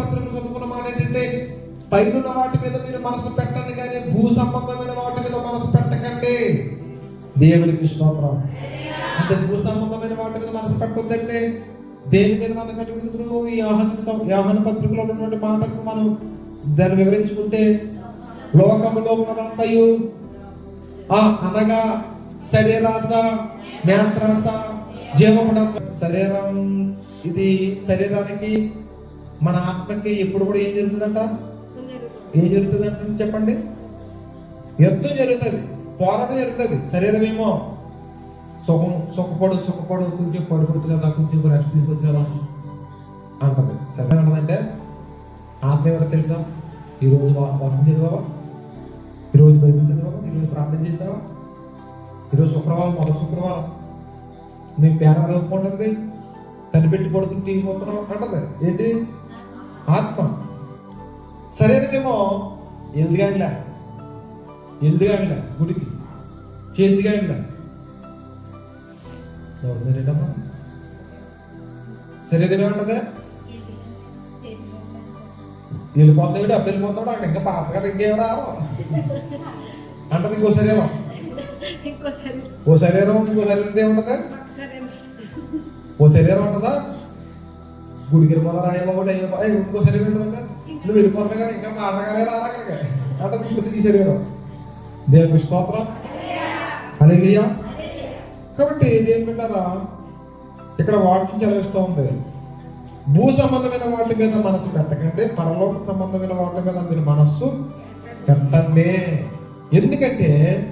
పత్రిక చదువుకున్న మాట ఏంటంటే పైన వాటి మీద మీరు మనసు పెట్టండి కానీ భూ సంబంధమైన వాటి మీద మనసు పెట్టకండి. దేవునికి స్తోత్రం. అంటే భూ సంబంధమైన వాటి మీద మనసు పెట్టొద్దంటే దేని మీద మనసు పెట్టుకుంటున్నారు ఈ ఆహ్వాన ఆహ్వాన పత్రికలో ఉన్నటువంటి మాటకు మనం దాన్ని వివరించుకుంటే లోకములో ఉన్నదంతయు. ఆ అనగా శరీరాస నేత్రాస జీవముడం శరీరం ఇది శరీరానికి మన ఆత్మకి ఎప్పుడు కూడా ఏం జరుగుతుందంట? ఏం జరుగుతుందంట చెప్పండి. యుద్ధం జరుగుతుంది పోరాటం జరుగుతుంది. శరీరం ఏమో సుఖం సుఖపడు సుఖపడు కొంచెం పడుకోవచ్చు కదా కొంచెం రెస్ట్ తీసుకోవచ్చు కదా అంటది. శరీరం అంటదంటే ఆత్మ ఎవరు తెలుసా? ఈరోజు వా- చదివావా ఈరోజు బైబిల్ చదివావా? ఈరోజు ప్రార్థన చేసావా ఈరోజు శుక్రవారం మొదటి శుక్రవారం. నీ పేరాలు ఒప్పుకుంటుంది పెట్టి పడుతుంది టీవీ చూస్తున్నావు? అంటది. ఏంటి? ఆత్మ. శరీరమేమో ఎదుగానిలే ఎదుగానిలే గుడికి. చేతిగానిలే ఏంటమ్మా శరీరం ఏమంటది వెళ్ళిపోతాడు అప్పుడు వెళ్ళిపోతాడు అక్కడ ఇంకా పాత కదా ఇంకేం రావు అంటది ఇంకో శరీరం ఓ శరీరం ఇంకో శరీరం ఏముంటది ఓ శరీరం ఉంటుందా గుడికి వెళ్ళిపోతా రాయబాబు ఇంకో శరీరం ఉంటుందా నువ్వు వెళ్ళిపోతున్నా కానీ ఇంకా మాటగానే రాదా అక్కడికి. అంటది ఇంకో ఈ శరీరం దేవుని స్తోత్రం. హల్లెలూయా. కాబట్టి ఏం వింటారా ఇక్కడ వాక్యం చదివిస్తూ ఉంది. భూ సంబంధమైన వాటి మీద మనసు పెట్టకండి పరలోక సంబంధమైన వాటి మీద మీరు మనస్సు పెట్టండి. ఎందుకంటే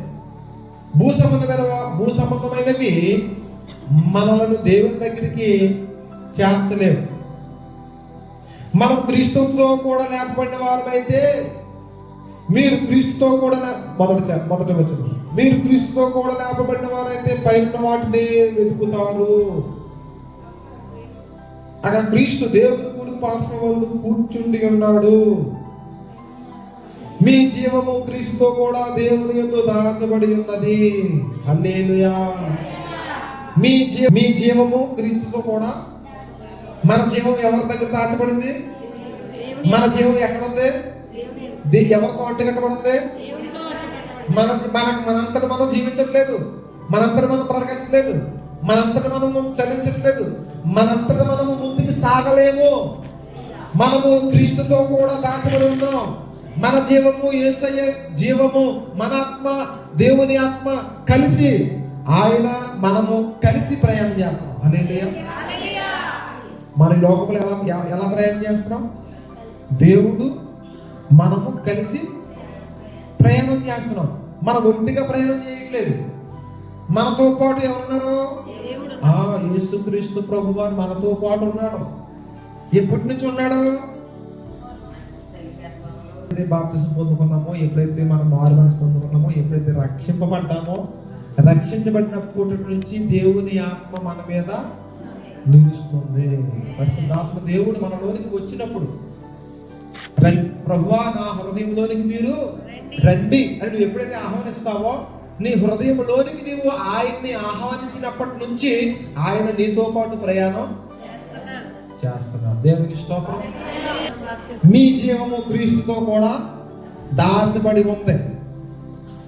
భూ సంబంధమైన వా- భూ సంబంధమైనవి మనలను దేవుని దగ్గరికి చేర్చలేవు. మనం క్రీస్తుతో కూడా లేకపోయిన వారమైతే మీరు క్రీస్తుతో కూడా మొదటి మొదటి వచ్చిన మీరు క్రీస్తుతో కూడా లేపబడిన వారైతే పైన వాటిని వెతుకుతారు. అక్కడ క్రీస్తు దేవుని కూడి పార్శ్వంలో కూర్చుండి ఉన్నాడు. మీ జీవము క్రీస్తుతో కూడా దేవుని ఎందు దాచబడి ఉన్నది. హల్లెలూయా. మీ జీ మీ జీవము క్రీస్తుతో కూడా మన జీవం ఎవరి దగ్గర దాచబడింది? మన జీవం ఎక్కడ ఉంది ది- ఎవరితో అంటుకట్టబడింది మన మనకు మనంతట మనం జీవించట్లేదు. మనంతట మనం బ్రతకట్లేదు మనంతట మనము చలించట్లేదు. మనంతట మనము ముందుకు సాగలేము. మనము క్రీస్తుతో కూడా దాచబడి ఉన్నాం. మన జీవము యేసయ్య జీవము మన ఆత్మ దేవుని ఆత్మ కలిసి ఆయన మనము కలిసి ప్రయాణం చేస్తాం. హల్లెలూయా. మన లోకంలో ఎలా ఎలా ప్రయాణం చేస్తున్నాం? దేవుడు మనము కలిసి ప్రయాణం చేస్తున్నాం. మనం ఒంటిగా ప్రయాణం చేయట్లేదు. మనతో పాటు ఎవరున్నారు? ఆ యేసుక్రీస్తు ప్రభు వారు మనతో పాటు ఉన్నాడు. ఎప్పటి నుంచి ఉన్నాడు? ఎప్పుడైతే బాప్తిసం పొందుకున్నామో ఎప్పుడైతే మనం మారు మనసు పొందుకున్నామో ఎప్పుడైతే రక్షింపబడ్డామో రక్షించబడినప్పటి నుంచి దేవుని ఆత్మ మన మీద నిలుస్తుంది. పరిశుద్ధాత్మ దేవుడు మనలోనికి వచ్చినప్పుడు రం- ప్రభువా నా హృదయంలోనికి మీరు రండి. అని నువ్వు ఎప్పుడైతే ఆహ్వానిస్తావో నీ హృదయంలోనికి నీవు ఆయన్ని ఆహ్వానించినప్పటి నుంచి ఆయన నీతో పాటు ప్రయాణం చేస్తున్నాడు. దేవునికి స్తోత్రం. మీ జీవము క్రీస్తుతో కూడా దాచబడి ఉంది.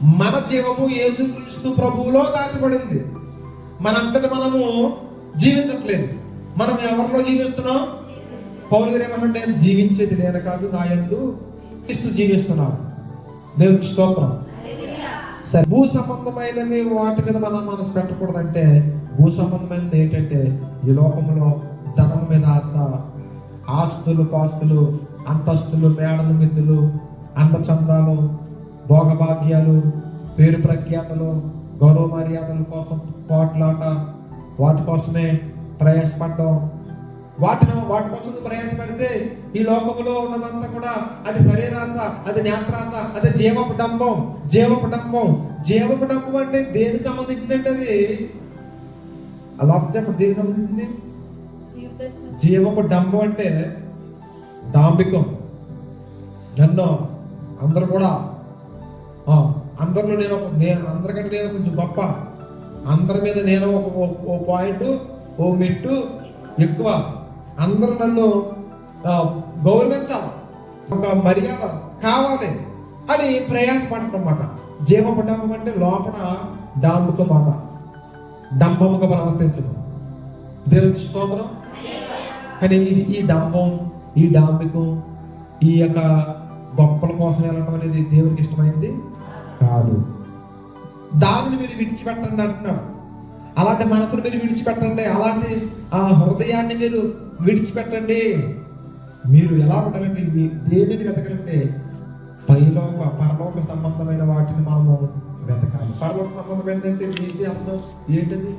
మన జీవము యేసుక్రీస్తు ప్రభువులో దాచబడింది. మనంతట మనము జీవించట్లేదు. మనం ఎవరిలో జీవిస్తున్నాం? పౌలు గారు ఏమన్నా నేను జీవించేది నేను కాదు నా యందు క్రీస్తు జీవిస్తున్నాను దేవునికి స్తోత్రం. సరే భూ సంబంధమైనవి వాటి మీద మనం మనసు పెట్టకూడదంటే భూ సంబంధమైనది ఏంటంటే ఈ లోకంలో ధనం మీద ఆశ ఆస్తులు పాస్తులు అంతస్తులు మేడలు మిద్దులు అందచందాలు భోగభాగ్యాలు పేరు ప్రఖ్యాతలు గౌరవ మర్యాదల కోసం పోట్లాట వాటి కోసమే ప్రయాసపడడం వాటిని వాటి కోసం నువ్వు ప్రయాసపడితే ఈ లోకంలో ఉన్నదంతా కూడా అది శరీరాస అది నేత్రాస అది జీవపు డంబం జీవపు డంబం. జీవపు డంబం అంటే దేనికి సంబంధించింది అంటే అది? అలా చెప్పండి దేనికి సంబంధించింది? జీవపు డంబం అంటే డాంబికం నన్ను అందరు కూడా అందరిలో నేను ఒక నేను అందరికంటే నేను కొంచెం గొప్ప. అందరి మీద నేను ఒక ఓ పాయింట్ ఓ మెట్టు ఎక్కువ. అందరూ నన్ను గౌరవించాలి. ఒక మర్యాద కావాలి అని ప్రయాసపడటమాట జీవపడమం అంటే లోపల డాంబుక మాట. డంబముగా ప్రవర్తించడం. దేవునికి స్తోత్రం. కానీ ఇది ఈ డంబం ఈ డాంబికం ఈ యొక్క గొప్పల కోసం వెళ్ళడం అనేది దేవునికి ఇష్టమైంది? కాదు. దానిని మీరు విడిచిపెట్టండి అంటున్నాడు. అలాంటి మనసును మీరు విడిచిపెట్టండి. అలాంటి ఆ హృదయాన్ని మీరు విడిచిపెట్టండి. మీరు ఎలా ఉండాలంటే మీ- దేనిని వెతకాలంటే పైలోక పరలోక సంబంధమైన వాటిని మనము వెతకాలి. పరలోక సంబంధమైనది అంటే ఏంటి అర్థం? ఏంటది?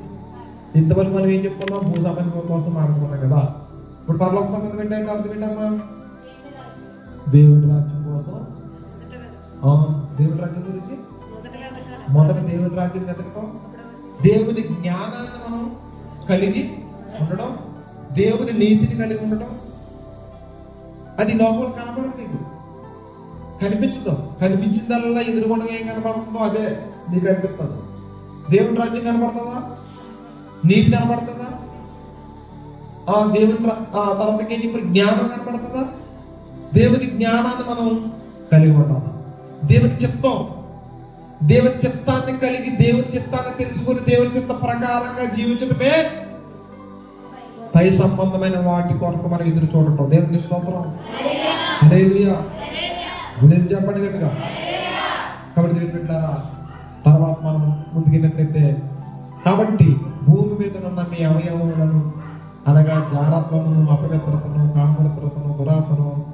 ఇంతవరకు మనం ఏం చెప్పుకున్నాం? భూ సంబంధం కోసం మాట్లాడుకున్నాం కదా. ఇప్పుడు పరలోక సంబంధం ఏంటంటే అర్థం ఏంటమ్మా దేవుడి రాజ్యం కోసం. దేవుడి రాజ్యం గురించి. మొదట దేవుడి రాజ్యం వెతకడం దేవుని జ్ఞానాన్ని మనం కలిగి ఉండడం దేవుని నీతిని కలిగి ఉండడం అది లోపల కనపడదు నీకు కనిపించదు. కనిపించిందల్లా ఎదురుగుండా ఏం కనపడుతుందో అదే నీకు కనిపిస్తుంది. దేవుని రాజ్యం కనపడుతుందా? నీతి కనపడుతుందా? ఆ దేవుని రా- ఆ తర్వాతకి ఇప్పుడు జ్ఞానం కనపడుతుందా? దేవుని జ్ఞానాన్ని మనం కలిగి ఉండాలి? దేవుని చెప్తాం. దేవుని చిత్తాన్ని కలిగి దేవుని చిత్తాన్ని తెలుసుకుని దేవుని చిత్త ప్రకారంగా జీవించడమే పై సంబంధమైన వాటి కొరకు మనం ఎదురు చూడటం. దేవుని స్తోత్రం. హల్లెలూయా. గురించి చెప్పండి గట్టిగా. కాబట్టి దేవుని తర్వాత మనం ముందుకెళ్ళినట్లయితే కాబట్టి భూమి మీద ఉన్న మీ అవయవములను అనగా జారత్వమును అపవిత్రతను కామరత్రతను దురాసను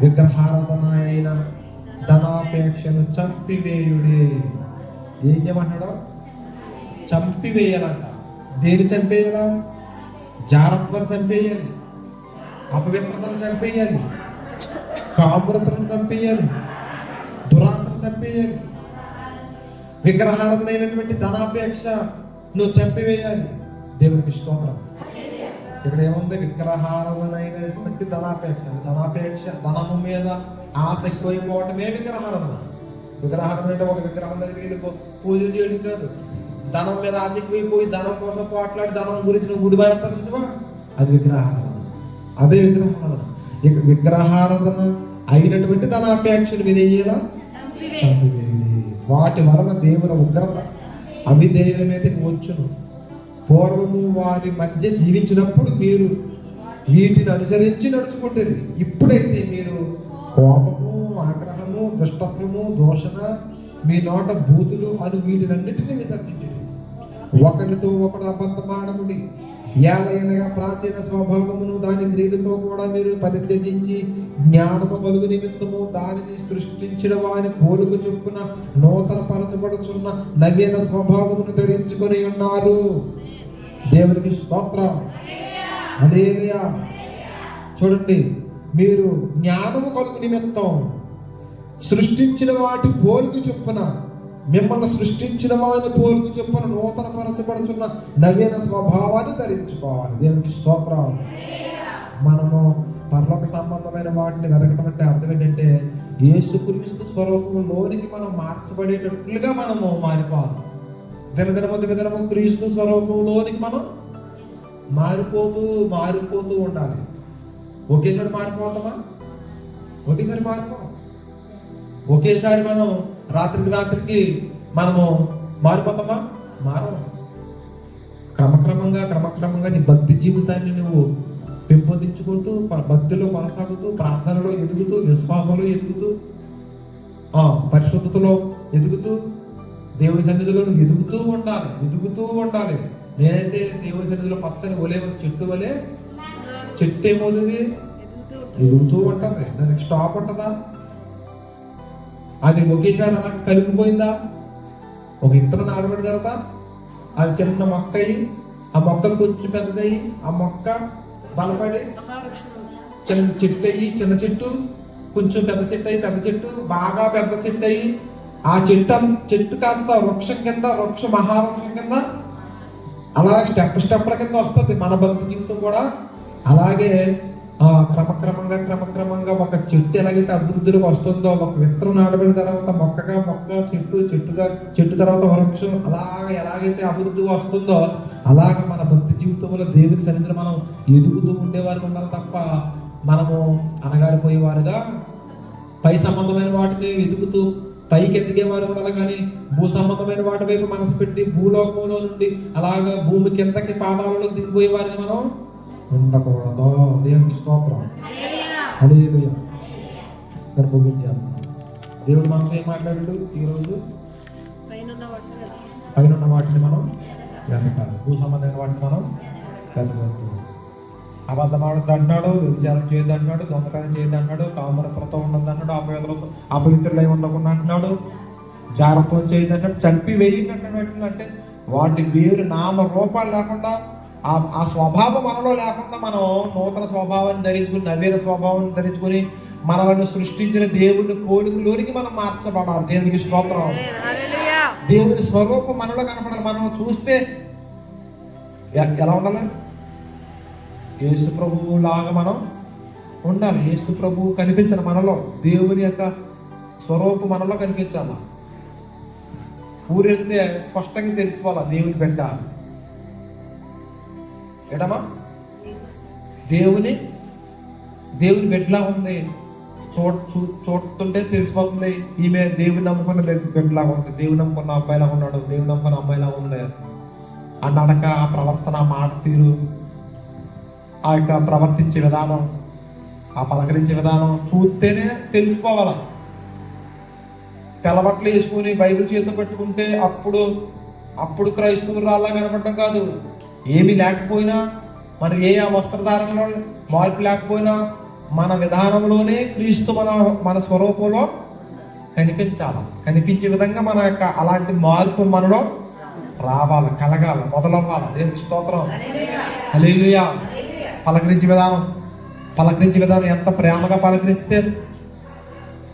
విగ్రహారాధన అయిన ధనాపేక్షను చంపివేయుడే. ఏం చేయమంటాడు? చంపివేయాలంట. దేని చంపేయాలా? జారత్వం చంపేయాలి. అపవిత్రతను చంపేయాలి. కాపురతను చంపేయాలి. దురాశను చంపేయాలి. విగ్రహారాధనైనటువంటి ధనాపేక్ష నువ్వు చంపివేయాలి. దేవునికి స్తోత్రం. ఇక్కడ ఏముంది? విగ్రహారాధనైనటువంటి ధనాపేక్ష. ధనాపేక్ష ధనము మీద ఆశ ఎక్కువైపోవటమే విగ్రహారాధన. విగ్రహారాధన అంటే ఒక విగ్రహం దగ్గరికి పూజలు చేయడం కాదు. ధనం మీద ఎక్కువైపోయి ధనం కోసం పోట్లాడి ధనం గురించి నువ్వు గుడి బయట చూసావా? అది విగ్రహారాధన. అదే విగ్రహారాధన. ఇక విగ్రహారాధన అయినటువంటి ఏయ్యేలా చంపివేయి. చంపివేయుడి. వాటి వలన దేవుని ఉగ్రత. అవిధేయుల మీదకి వచ్చును. పూర్వము వారి మధ్య జీవించినప్పుడు మీరు వీటిని అనుసరించి నడుచుకుంటారు ఇప్పుడైతే కోపము ఆగ్రహము దుష్టత్వము దోషణ మీ నోట బూతులు అని వీటినన్నిటిని విసర్జించండి ఒకరితో ఒకడు అబద్ధమాడముడి ఏలయనగా ప్రాచీన స్వభావమును దాని క్రియలతో కూడా మీరు పరిత్యజించి జ్ఞానము కలుగు నిమిత్తము దానిని సృష్టించిన వాని పోలుక చొప్పున నూతన పరచబడుచున్న నవీన స్వభావమును ధరించుకొని ఉన్నారు. దేవునికి స్తోత్రం. అదేలియా చూడండి మీరు జ్ఞానము కలుగు నిమిత్తం సృష్టించిన వాటి పోలిక చొప్పున మిమ్మల్ని సృష్టించిన వాని పోలిక చొప్పున నూతన పరచబడుచున్న నవీన స్వభావాన్ని ధరించుకోవాలి. దేవునికి స్తోత్రం మనము పర్లోక సంబంధమైన వాటిని వెతకడం అంటే అర్థం ఏంటంటే యేసుక్రీస్తు స్వరూపంలోనికి మనం మార్చబడేటట్లుగా మనము మారిపోవాలి. దినదినము దినదినము క్రీస్తు స్వరూపంలోనికి మనం మారిపోతూ మారిపోతూ ఉండాలి. ఒకేసారి మారిపోతామా ఒకేసారి మారిపో? ఒకేసారి మనం రాత్రికి రాత్రికి మనము మారిపోతామా మారము. క్రమక్రమంగా క్రమక్రమంగా నీ భక్తి జీవితాన్ని నువ్వు పెంపొందించుకుంటూ ప- భక్తిలో కొనసాగుతూ ప్రార్థనలో ఎదుగుతూ విశ్వాసంలో ఎదుగుతూ ఆ, పరిశుద్ధతలో ఎదుగుతూ దేవుని సన్నిధిలో నువ్వు ఎదుగుతూ ఉండాలి ఎదుగుతూ ఉండాలి. నేనైతే దేవుని సన్నిధిలో పచ్చని ఒలే చెట్టు వలే చెట్టు ఏమవుతుంది ఎదుగుతూ ఉంటుంది. ఉంటుంది దానికి స్టాప్ ఉంటుందా? అది ఒకేసారి అలా కలిగిపోయిందా? ఒక ఇత్తనం నాడబడి తర్వాత అది చిన్న మొక్క అయ్యి ఆ మొక్క కొంచెం పెద్దదయ్యి ఆ మొక్క బలపడి చిన్న చెట్టు అయ్యి చిన్న చెట్టు కొంచెం పెద్ద చెట్టు అయ్యి పెద్ద చెట్టు బాగా పెద్ద చెట్టు అయ్యి ఆ చెట్టు చెట్టు కాస్త వృక్షం కింద వృక్ష మహావృక్షం కింద అలా స్టెప్ స్టెప్ల కింద వస్తుంది మన భక్తి జీవితం కూడా. అలాగే ఆ క్రమక్రమంగా క్రమక్రమంగా ఒక చెట్టు ఎలాగైతే అభివృద్ధిలోకి వస్తుందో ఒక విత్తనం నాటబడిన తర్వాత మొక్కగా మొక్క చెట్టు చెట్టుగా చెట్టు తర్వాత వృక్షం అలాగ ఎలాగైతే అభివృద్ధి వస్తుందో అలాగ మన భక్తి జీవితంలో దేవుని సన్నిధిలో మనం ఎదుగుతూ ఉండేవారికి ఉండాలి తప్ప మనము అనగారిపోయేవారుగా పై సంబంధమైన వాటిని ఎదుగుతూ పైకి ఎదిగేవారు ఉండాలి కానీ భూ సంబంధమైన వాటి వైపు మనసు పెట్టి భూలోకంలో నుండి అలాగా భూమి కిందకి పాదాలలో దిగిపోయేవారిని మనం ఉండకూడదు దేవునికి స్తోత్రం. అదే ఇక్కడ ముగించాను దేవుడు మనతో ఏం మాట్లాడు ఈరోజు? పైన ఉన్న వాటిని మనం వెతకాలి. భూ సంబంధమైన వాటిని మనం వెతకవద్దు. అబద్ధమాడద్దు అంటాడు విచారం చేయొద్దు అంటున్నాడు దొంగతనం చేయొద్దు అన్నాడు కామరతలతో ఉండదు అన్నాడు అపవిత్రతో అపవిత్రులై ఉండకుండా అంటున్నాడు జాగ్రత్తం చేయొద్దు అంటాడు చంపి వేయండి అంటాడు అంటే వాటి వేరు నామ రూపాలు లేకుండా ఆ ఆ స్వభావం మనలో లేకుండా మనం నూతన స్వభావాన్ని ధరించుకుని నవీన స్వభావాన్ని ధరించుకుని మనలను సృష్టించిన దేవుని కోడికలోనికి మనం మార్చబడాలి. దేవునికి స్తోత్రం. దేవుని స్వరూపం మనలో కనపడాలి. మనం చూస్తే ఎలా ఉండాలి? యేసు ప్రభువు లాగా మనం ఉండాలి. యేసు ప్రభువు కనిపించాలి మనలో. దేవుని యొక్క స్వరూపం మనలో కనిపించాలి? ఊరెళ్తే స్పష్టంగా తెలిసిపోవాలి దేవుని బిడ్డ. ఎడమా? దేవుని దేవుని బిడ్డలా ఉంది. చూడ చూ చూస్తుంటే తెలిసిపోతుంది. ఈమె దేవుని నమ్ముకున్న బిడ్డలాగా ఉంది. దేవుని నమ్ముకున్న అబ్బాయిలా ఉన్నాడు. దేవుని నమ్ముకున్న అమ్మాయిలా ఉంది. ఆ నడక ఆ ప్రవర్తన ఆ మాట తీరు ఆ యొక్క ప్రవర్తించే విధానం ఆ పలకరించే విధానం చూస్తేనే తెలుసుకోవాలి తెల్లబట్టలు వేసుకుని బైబిల్ చేతిలో పెట్టుకుంటే అప్పుడు అప్పుడు క్రైస్తవులు రాలా కనపడటం కాదు. ఏమీ లేకపోయినా మన ఏ ఆ వస్త్రధారణలో మార్పు లేకపోయినా మన విధానంలోనే క్రీస్తు మన మన స్వరూపంలో కనిపించాలి. కనిపించే విధంగా మన యొక్క అలాంటి మార్పు మనలో రావాలి కలగాలి మొదలవ్వాలి. దేవునికి స్తోత్రం. హల్లెలూయా. పలకరించే విధానం. పలకరించే విధానం ఎంత ప్రేమగా పలకరిస్తే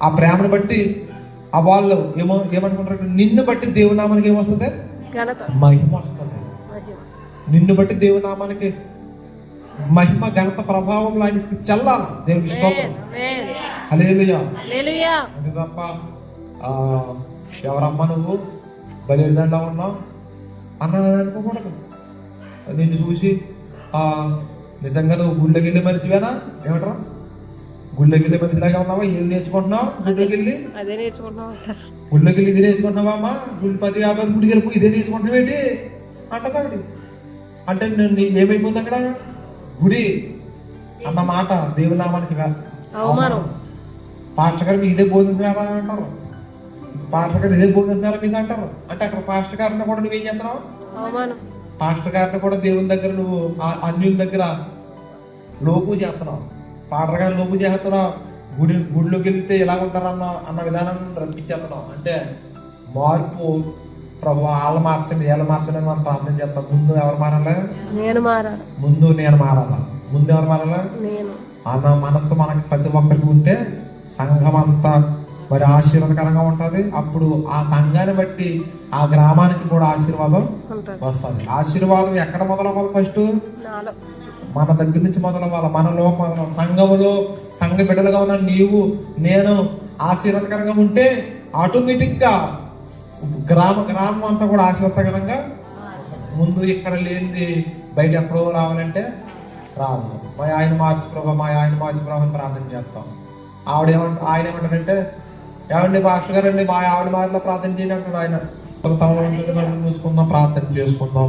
ఆ ప్రేమను బట్టి ఆ వాళ్ళు ఏమో ఏమనుకుంటారు నిన్ను బట్టి దేవునామానికి ఏమొస్తుంది? మహిమ వస్తుంది. నిన్ను బట్టి దేవునామానికి మహిమ ఘనత ప్రభావం ఆయనకి చెల్లాలి. స్తోత్రం. హల్లెలూయా. అంతే తప్ప ఎవరమ్మా నువ్వు? బలిదండా ఉన్నావు. అన్న అనుకోకూడదు నిన్ను చూసి ఆ, నిజంగా నువ్వు గుళ్ళకి వెళ్ళే మనిషివేనా? ఏమంటారా? గుళ్ళకి వెళ్ళే మనిషిలాగా ఉన్నావా? ఏం నేర్చుకుంటున్నావు? గుళ్ళకి వెళ్ళి అదే గుళ్ళకి వెళ్ళి ఇది నేర్చుకుంటున్నావా అమ్మా? గుడి పది యాభై గుడికి ఇదే నేర్చుకుంటున్నావు ఏంటి అంటది ఆవిడ అంటే నేను ఏమైపోతుంది అక్కడ? గుడి. అన్న మాట దేవుని నామానికి వే- అవమానం. పాస్టర్ గారు మీకు ఇదే బోధించారా అంటారు. పాస్టర్ గారు ఇదే బోధించారా మీకు అంటారు. అంటే అక్కడ పాస్టర్ గారిని కూడా నువ్వేం చేస్తున్నావు? పాస్టర్ గారిని కూడా దేవుని దగ్గర నువ్వు అన్యుల దగ్గర లోపు చేస్తున్నావు. పాస్టర్ గారు లోపు చేస్తున్నావు. గుడి గుడిలోకి వెళ్తే ఎలా ఉంటారన్న అన్న విధానం రప్పించేస్తున్నావు. అంటే మార్పు ప్రభు వాళ్ళు మార్చండి వీళ్ళు మార్చండి అని మనం ప్రార్థన చేస్తాం ముందు ఎవరు మారాలి? నేను మారాలి. ముందు నేను మారాలా? ముందు ఎవరు మారాలా? నేను. అన్న మనస్సు మనకి ప్రతి ఒక్కరికి ఉంటే సంఘం అంతా మరి ఆశీర్వాదకరంగా ఉంటుంది. అప్పుడు ఆ సంఘాన్ని బట్టి ఆ గ్రామానికి కూడా ఆశీర్వాదం వస్తుంది. ఆశీర్వాదం ఎక్కడ మొదలవ్వాలి ఫస్ట్ మన దగ్గర నుంచి మొదలవ్వాలి. మనలో మొదల సంఘములో సంఘ బిడ్డలుగా ఉన్న నీవు నేను ఆశీర్వాదకరంగా ఉంటే ఆటోమేటిక్గా గ్రామ గ్రామం అంతా కూడా ఆశీర్వాదకరంగా ముందు ఇక్కడ లేనిది బయట ఎప్పుడో రావాలంటే రాదు. మా ఆయన మార్చి ప్రభా మా ఆయన మార్చి ప్రభా అని ప్రార్థన చేస్తాం. ఆవిడ ఏమంట ఆయన ఏమంటారంటే ఏమండి పాస్టర్ గారండి మా ఆవిడ మాటలో ప్రార్థన చేయండి అంటాడు ఆయన. తమ చూసుకుందాం మూసుకుందాం ప్రార్థన చేసుకుందాం.